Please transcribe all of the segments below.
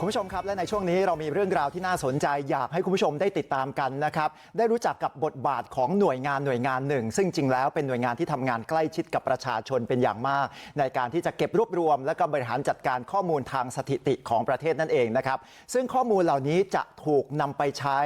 คุณผู้ชมครับและในช่วงนี้เรามีเรื่องราวที่น่าสนใจอยากให้คุณผู้ชมได้ติดตามกันนะครับได้รู้จักกับบทบาทของหน่วยงานหน่วยงานหนึ่ง ซึ่งจริงแล้วเป็นหน่วยงานที่ทำงานใกล้ชิดกับประชาชนเป็นอย่างมาก ในการที่จะเก็บรวบรวม และก็บริหารจัดการข้อมูลทางสถิติของประเทศนั่นเองนะครับซึ่งข้อมูลเหล่านี้จะถูกนำไปใช้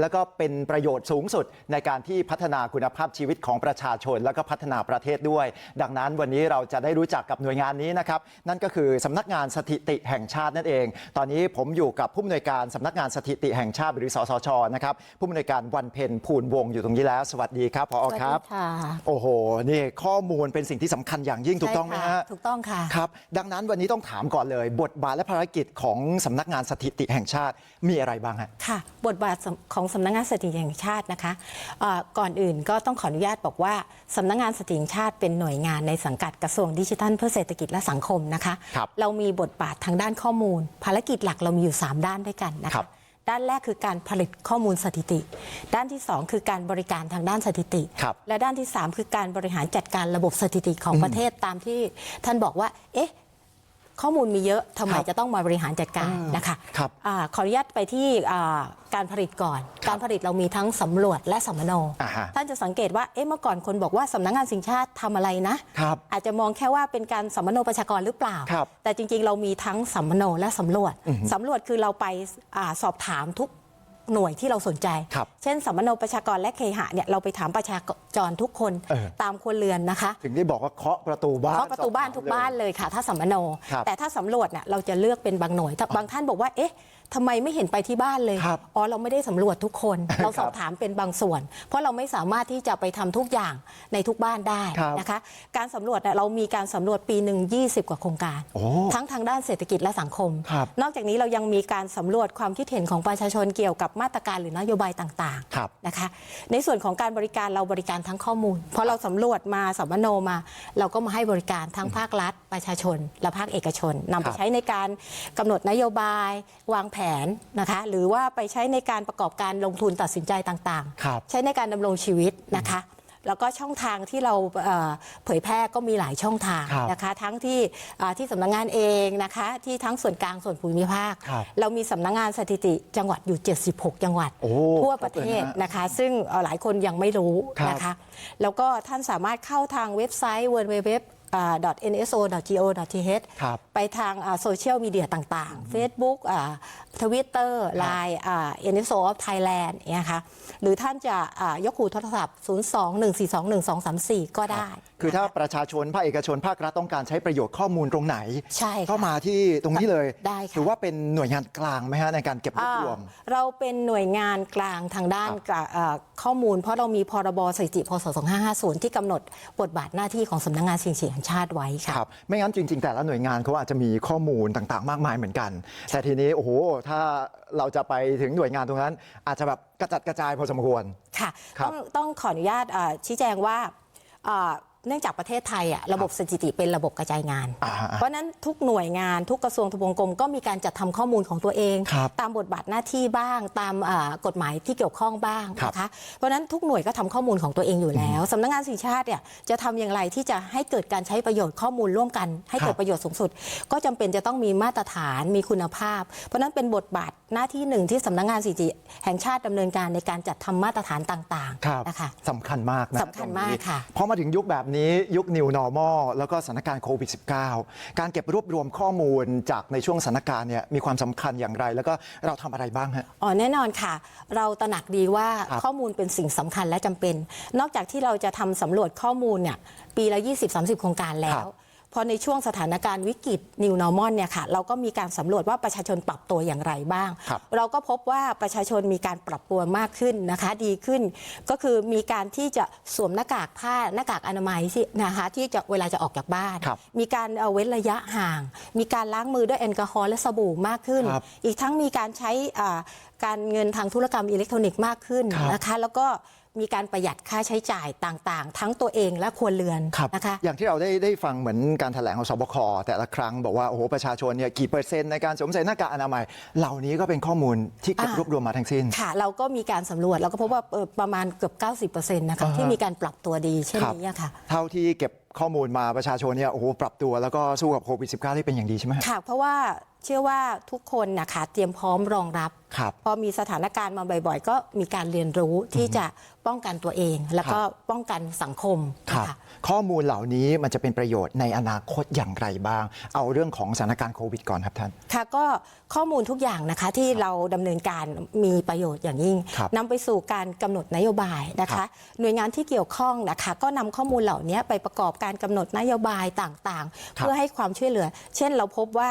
แล้วก็เป็นประโยชน์สูงสุดในการที่พัฒนาคุณภาพชีวิตของประชาชน แล้วก็พัฒนาประเทศด้วย ดังนั้นวันนี้เราจะได้รู้จักกับหน่วยงานนี้นะครับนั่นก็คือสำนักงานสถิติแห่งชาตินั่นเองตอนนี้ผมอยู่กับผู้อำนวยการสำนักงานสถิติแห่งชาติหรือสสชนะครับผู้อำนวยการวันเพ็ญภูลวงศ์อยู่ตรงนี้แล้ว สวัสดีครับพอครับสวัสดีค่ะโอ้โหนี่ข้อมูลเป็นสิ่งที่สำคัญอย่างยิ่งถูกต้องไหมใช่ค่ะฮะถูกต้องค่ะครับดังนั้นวันนี้ต้องถามก่อนเลย บทบาทและภารกิจของสำนักงานสถิติแห่งชาติมีอะไรบ้างฮะค่ะ บทบาทของสำนักงานสถิติแห่งชาตินะคะเอ่อก่อนอื่นก็ต้องขออนุญาตบอกว่าสำนักงานสถิติแห่งชาติเป็นหน่วยงานในสังกัดกระทรวงดิจิทัลเพื่อเศรษฐกิจและสังคมนะคะครับเรามีบทบาททางด้านข้อมูล ภารกิจหลักเรามีอยู่ 3 ด้านด้วยกันนะครัคะบด้านแรกคือการผลิตข้อมูลสถิติ ด้านที่ 2 คือการบริการทางด้านสถิติครับและด้านที่ 3 คือการบริหารจัดการระบบสถิติของประเทศตามที่ท่านบอกว่า เอ๊ะ ข้อมูลมีเยอะทำไมครับจะต้องมาบริหารจัดการนะคะครับอาขออนุญาตไปที่อ่าการผลิตก่อนครับการผลิตเรามีทั้งสำรวจและสัมมโนอ่าฮะท่านจะสังเกตว่าเอ๊ะเมื่อก่อนคนบอกว่าสำนักงานสิ่งชาติทำอะไรนะครับอาจจะมองแค่ว่าเป็นการสัมมโนประชากรหรือเปล่าครับแต่จริงๆ เรามีทั้งสัมมโนและสำรวจอือฮึสำรวจคือเราไปอาสอบถามทุก หน่วยที่เราสนใจครับเช่นสัมมโนประชากรและเคหะเนี่ยเราไปถามประชากรทุกคนเออตามครัวเรือนนะคะ ถึงได้บอกว่าเคาะประตูบ้านเคาะประตูบ้านทุกบ้านเลยค่ะ ถ้าสัมมโนครับแต่ถ้าสำรวจเนี่ยเราจะเลือกเป็นบางหน่วยถ้าบางท่านบอกว่าเอ๊ะ ทำไมไม่เห็นไปที่บ้านเลยครับอ๋อเราไม่ได้สำรวจทุกคน เราสอบครับถามเป็นบางส่วน เพราะเราไม่สามารถที่จะไปทำทุกอย่างในทุกบ้านได้ครับนะคะ การสำรวจเนี่ยเรามีการสำรวจปีหนึ่ง20 กว่าโครงการโอ้ทั้งทางด้านเศรษฐกิจและสังคมครับนอกจากนี้เรายังมีการสำรวจความคิดเห็นของประชาชนเกี่ยวกับมาตรการหรือนโยบายต่างครับๆนะคะ ในส่วนของการบริการเราบริการทั้งข้อมูล เพราะเราสำรวจมาสัมมโนมา เราก็มาให้บริการทั้งภาครัฐ ประชาชน และภาคเอกชนนำไปครับใช้ในการกำหนดนโยบายวางแผนนะคะ หรือว่าไปใช้ในการประกอบการลงทุนตัดสินใจต่างครับๆใช้ในการดำรงชีวิตนะคะแล้วก็ช่องทางที่เราเอ่อเผยแพร่ก็มีหลายช่องทางครับนะคะ ทั้งที่อ่าที่สำนักงานเองนะคะ ที่ทั้งส่วนกลางส่วนภูมิภาคครับเรามีสำนักงานสถิติจังหวัดอยู่ 76 จังหวัดโอ้ทั่วประเทศครบเลยนะนะคะ ซึ่งเอ่อหลายคนยังไม่รู้ครับนะคะ แล้วก็ท่านสามารถเข้าทางเว็บไซต์ www nso.go.th ครับไปทางโซเชียลมีเดียต่างๆ Facebook ทวิตเตอร์ไลน์ NSO of Thailand เนี่ยค่ะหรือท่านจะอ่ายกหูโทรศัพท์ 02-142-1234 ก็ได้ คือถ้าประชาชนภาคเอกชนภาครัฐต้องการใช้ประโยชน์ข้อมูลตรงไหนใช่ค่ะก็มาที่ตรงนี้เลยได้ค่ะถือว่าเป็นหน่วยงานกลางไหมฮะในการเก็บรวบรวมอ่าเราเป็นหน่วยงานกลางทางด้านกะเอ่อข้อมูล เพราะเรามีพรบสถิติพศ2550 ที่กำหนดบทบาทหน้าที่ของสำนักงานสิ่งเสียงแห่งชาติไว้ค่ะครับไม่งั้นจริง ๆ แต่ละหน่วยงานเขาอาจจะมีข้อมูลต่าง ๆ มากมายเหมือนกัน แต่ทีนี้โอ้โหถ้าเราจะไปถึงหน่วยงานตรงนั้น อาจจะแบบกระจัดกระจายพอสมควรค่ะครับต้องต้องขออนุญาตเอ่อชี้แจงว่าเอ่อ เนื่องจากประเทศไทยอะระบบสถิติเป็นระบบกระจายงาน อ่าฮะ เพราะฉะนั้นทุกหน่วยงานทุกกระทรวงทบวงกรมก็มีการจัดทำข้อมูลของตัวเอง ครับตามบทบาทหน้าที่บ้าง ตามอ่ากฎหมายที่เกี่ยวข้องบ้างครับนะคะเพราะฉะนั้นทุกหน่วยก็ทำข้อมูลของตัวเองอยู่แล้วสำนักงานสิ่งชาติเนี่ยจะทำอย่างไรที่จะให้เกิดการใช้ประโยชน์ข้อมูลร่วมกัน ให้เกิคดรับ ประโยชน์สูงสุด ก็จำเป็นจะต้องมีมาตรฐานมีคุณภาพ เพราะฉะนั้นเป็นบทบาท หน้าที่หนึ่งที่สำนักงานสถิติแห่งชาติดำเนินการในการจัดทำมาตรฐานต่างครับๆนะคะ สำคัญมากนะสำคัญมากตรงนี้ค่ะพอมาถึงยุคแบบนี้ยุค New Normal แล้วก็สถานการณ์โควิด -19 การเก็บรวบรวมข้อมูลจากในช่วงสถานการณ์เนี่ยมีความสำคัญอย่างไร แล้วก็เราทำอะไรบ้างฮะ อ๋อแน่นอนค่ะ เราตระหนักดีว่าครับข้อมูลเป็นสิ่งสำคัญและจำเป็น นอกจากที่เราจะทำสำรวจข้อมูลเนี่ยปีละ 20-30 โครงการแล้ครัว บ พอในช่วงสถานการณ์วิกฤต New Normal เนี่ยค่ะเราก็มีการสำรวจว่าประชาชนปรับตัวอย่างไรบ้าง ครับ เราก็พบว่าประชาชนมีการปรับตัวมากขึ้นนะคะ ดีขึ้น ก็คือมีการที่จะสวมหน้ากากผ้าหน้ากากอนามัยที่นะคะที่จะเวลาจะออกจากบ้าน ครับมีการเอาเว้นระยะห่าง มีการล้างมือด้วยแอลกอฮอล์และสบู่มากขึ้น ครับอีกทั้งมีการใช้อ่าการเงินทางธุรกรรมอิเล็กทรอนิกส์มากขึ้นครับ นะคะ แล้วก็ มีการประหยัดค่าใช้จ่ายต่างๆ ทั้งตัวเองและครัวเรือนครับนะคะ อย่างที่เราได้ได้ฟังเหมือนการแถลงของสบคแต่ละครั้งบอกว่าโอ้โหประชาชนเนี่ยกี่เปอร์เซ็นต์ในการสวมใส่หน้ากากอนามัย เหล่านี้ก็เป็นข้อมูลที่เก็บอ่ารวบรวมมาทั้งสิ้น ค่ะ เราก็มีการสำรวจเราก็พบว่าเอ่อประมาณเกือบ 90%นะคะอ่าฮะที่มีการปรับตัวดีเช่นครับนี้อะค่ะ เท่าที่เก็บข้อมูลมาประชาชนเนี่ยโอ้โหปรับตัวแล้วก็สู้กับโควิด -19 ได้เป็นอย่างดีใช่ไหมฮะค่ะเพราะว่าเชื่อว่าทุกคนนะคะเตรียมพร้อมรองรับ ครับพอมีสถานการณ์มาบ่อย ๆ ก็มีการเรียนรู้ที่จะป้องกันตัวเอง แล้วก็ป้องกันสังคมครับนะคะ ข้อมูลเหล่านี้มันจะเป็นประโยชน์ในอนาคตอย่างไรบ้าง เอาเรื่องของสถานการณ์โควิดก่อนครับท่าน ค่ะก็ข้อมูลทุกอย่างนะคะที่เราดำเนินการมีประโยชน์อย่างยิ่งครับนำไปสู่การกำหนดนโยบายนะครัคะ บหน่วยงานที่เกี่ยวข้องนะคะ ก็นำข้อมูลเหล่านี้ไปประกอบการกำหนดนโยบายต่างๆเพื่อให้ความช่วยเหลือ เช่นเราพบว่า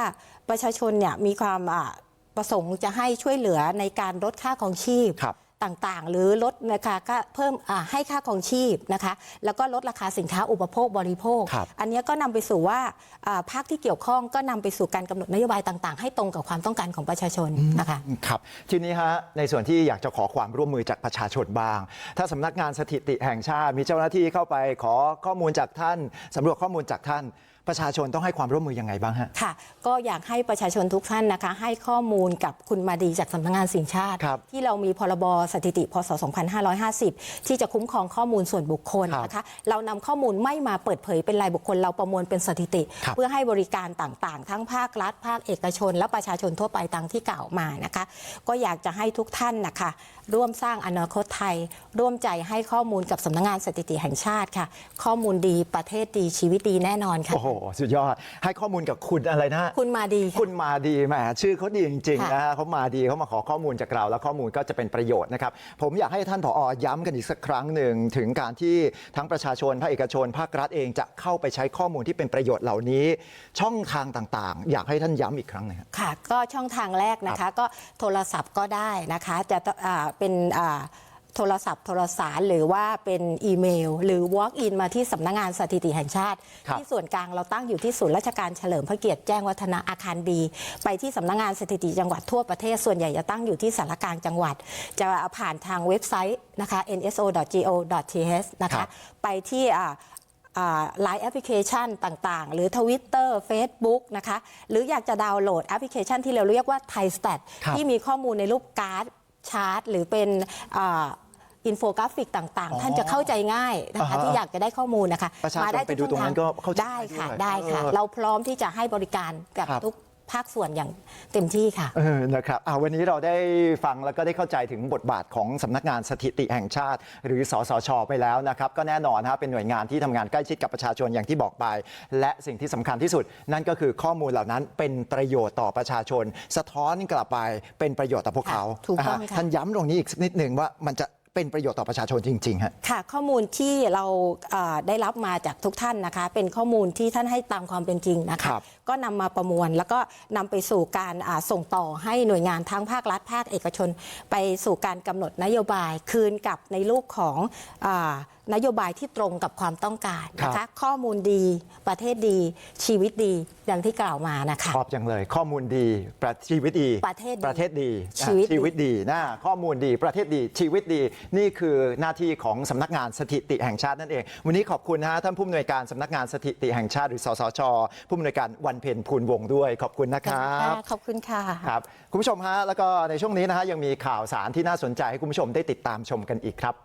ประชาชนเนี่ยมีความอ่า ประสงค์จะให้ช่วยเหลือในการลดค่าของชีพครับ ต่างๆ หรือลดนะคะก็เพิ่มอ่าให้ค่าของชีพนะคะ แล้วก็ลดราคาสินค้าอุปโภคบริโภค ครับ อันเนี้ยก็นำไปสู่ว่าอ่าภาคที่เกี่ยวข้องก็นำไปสู่การกำหนดนโยบายต่างๆ ให้ตรงกับความต้องการของประชาชนนะคะ ครับทีนี้ฮะในส่วนที่อยากจะขอความร่วมมือจากประชาชนบ้าง ถ้าสำนักงานสถิติแห่งชาติมีเจ้าหน้าที่เข้าไปขอข้อมูลจากท่านสำรวจข้อมูลจากท่าน ประชาชนต้องให้ความร่วมมือยังไงบ้างฮะ ค่ะ ก็อยากให้ประชาชนทุกท่านนะคะ ให้ข้อมูลกับคุณมาดีจากสำนักงานสิ่งชาติ ครับที่เรามีพรบสถิติพศ 2550 ที่จะคุ้มครองข้อมูลส่วนบุคคลครับนะคะ เรานำข้อมูลไม่มาเปิดเผยเป็นรายบุคคล เราประมวลเป็นสถิติ ครับ เพื่อให้บริการต่างๆ ทั้งภาครัฐ ภาคเอกชน และประชาชนทั่วไปตามที่กล่าวมานะคะ ก็อยากจะให้ทุกท่านนะคะ ร่วมสร้างอนาคตไทย ร่วมใจให้ข้อมูลกับสำนักงานสถิติแห่งชาติค่ะ ข้อมูลดีประเทศดีชีวิตดีแน่นอนค่ะ โอ้โหสุดยอด ให้ข้อมูลกับคุณอะไรนะ คุณมาดีค่ะ คุณมาดีแหมชื่อเขาดีจริงๆค่ะนะฮะเขามาดีเขามาขอข้อมูลจากเรา แล้วข้อมูลก็จะเป็นประโยชน์นะครับ ผมอยากให้ท่านผอย้ำกันอีกสักครั้งหนึ่งถึงการที่ทั้งประชาชนภาคเอกชนภาครัฐเองจะเข้าไปใช้ข้อมูลที่เป็นประโยชน์เหล่านี้ ช่องทางต่างๆ อยากให้ท่านย้ำอีกครั้งหนึงครับค่ะ ก็ช่องทางแรกนะคะ ก็โทรศัพท์ก็ได้นะคะ จะอ่าเป็นอ่า โทรศัพท์โทรสารหรือว่าเป็นอีเมล หรือ walk in มาที่สำนักงานสถิติแห่งชาติ ครับ ที่ส่วนกลางเราตั้งอยู่ที่ศูนย์ราชการเฉลิมพระเกียรติแจ้งวัฒนะอาคารบีไปที่สำนักงานสถิติจังหวัดทั่วประเทศส่วนใหญ่จะตั้งอยู่ที่สารกลางจังหวัด จะผ่านทางเว็บไซต์นะคะ nso.go.th นะครัคะบ ไปที่อ่า ไลน์แอปพลิเคชันต่างๆ หรือ Twitter Facebook นะคะ หรืออยากจะดาวน์โหลดแอปพลิเคชันที่เราเรียกว่าไทยส t ต t ครับที่มีข้อมูลในรูปการ์ด ชาร์ตหรือเป็นอินโฟกราฟิกต่างอ๋อๆท่านจะเข้าใจง่ายนะอ่าคะฮะที่อยากจะได้ข้อมูลนะคะประชาชนมาได้ไปดูตรงนั้นก็เข้าใจได้ค่ะด้วยได้ค่ะเออเราพร้อมที่จะให้บริการกับครับทุก ภาคส่วนอย่างเต็มที่ค่ะเออนะครับอ่าวันนี้เราได้ฟังแล้วก็ได้เข้าใจถึงบทบาทของสำนักงานสถิติแห่งชาติ หรือสสช ไปแล้วนะครับก็แน่นอนนะเป็นหน่วยงานที่ทำงานใกล้ชิดกับประชาชนอย่างที่บอกไป และสิ่งที่สำคัญที่สุด นั่นก็คือข้อมูลเหล่านั้นเป็นประโยชน์ต่อประชาชน สะท้อนกลับไปเป็นประโยชน์ต่อพวกเขาค่ะถูกต้องนะฮะค่ะท่านย้ำตรงนี้อีกสักนิดหนึ่งว่ามันจะ เป็นประโยชน์ต่อประชาชนจริงๆฮะค่ะ ข้อมูลที่เราเอ่อได้รับมาจากทุกท่านนะคะ เป็นข้อมูลที่ท่านให้ตามความเป็นจริงนะคะครับก็นำมาประมวลแล้วก็นำไปสู่การอ่าส่งต่อให้หน่วยงานทั้งภาครัฐภาคเอกชน ไปสู่การกำหนดนโยบายคืนกับในรูปของอา นโยบายที่ตรงกับความต้องการนะครัคะบ ข้อมูลดีประเทศดี ชีวิตดีอย่างที่กล่าวมานะคะ ชอบจังเลย ข้อมูลดีประชีวิตดีประเทศดีประเทศดีชีวิตดีชีวิตดีนะข้อมูลดีประเทศดีชีวิตดี นี่คือหน้าที่ของสำนักงานสถิติแห่งชาตินั่นเอง วันนี้ขอบคุณนะฮะท่านผู้อำนวยการสำนักงานสถิติแห่งชาติหรือสสชผู้อำนวยการวันเพ็ญภูลวงศ์ด้วย ขอบคุณนะครับ ขอบคุณค่ะ ครับคุณผู้ชมฮะแล้วก็ในช่วงนี้นะฮะยังมีข่าวสารที่น่าสนใจให้คุณผู้ชมได้ติดตามชมกันอีกครับ